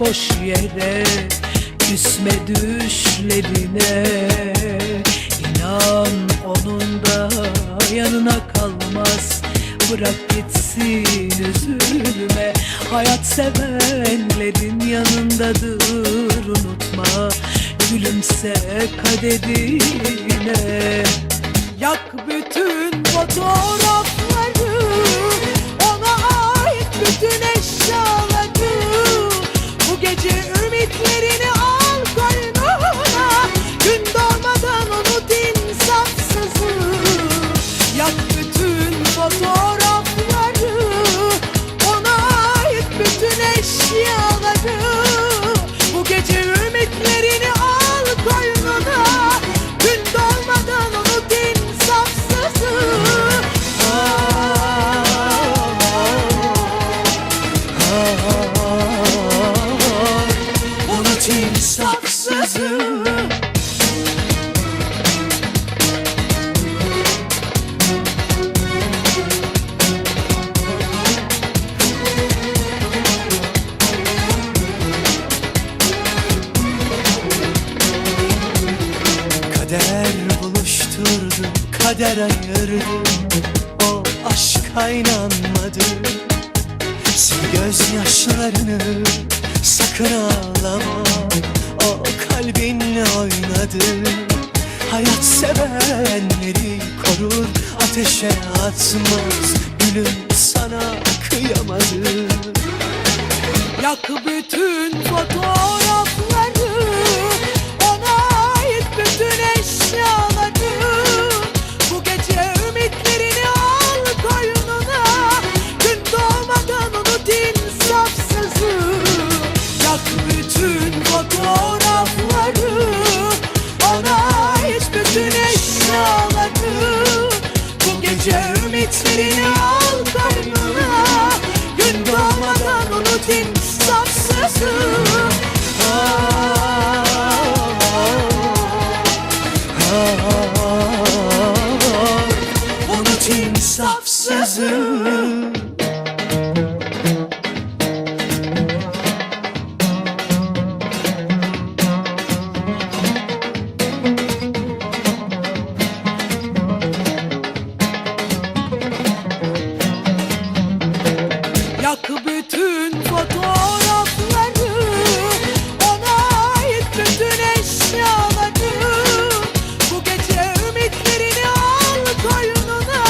boş yere Küsme düşlerine. İnan onun da yanına kalmaz. Bırak gitsin üzülme. Hayat sevenlerin yanındadır unutma. Gülümse kaderine. Yak bütün fotoğrafları Unut insafsızı Kader buluşturdu, kader ayırdı. O aşka inanmadı gözyaşlarını, sakın ağlama. O kalbinle oynadı. Hayat sevenleri korur, ateşe atmaz. Gülüm sana kıyamadı. Yak bütün fotoğrafları eşyaları Bu gece ümitlerini al koynuna Gün doğmadan unut insafsızı Unut insafsızı Bırak bütün fotoğrafları Ona ait bütün eşyaları. Bu gece ümitlerini al koynuna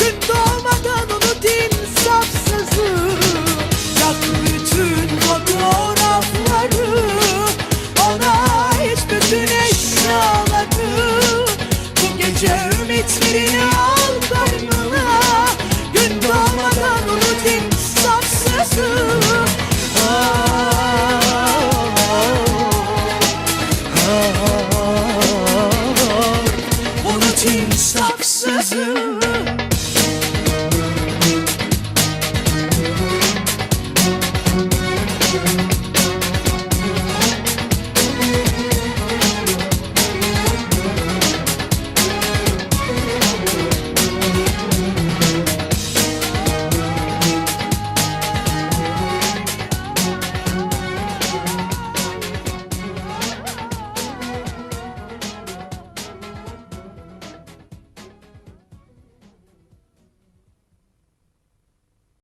Gün doğmadan unut insafsızı. Yak bütün fotoğrafları Ona ait bütün eşyaları. Bu gece ümitlerini al losing.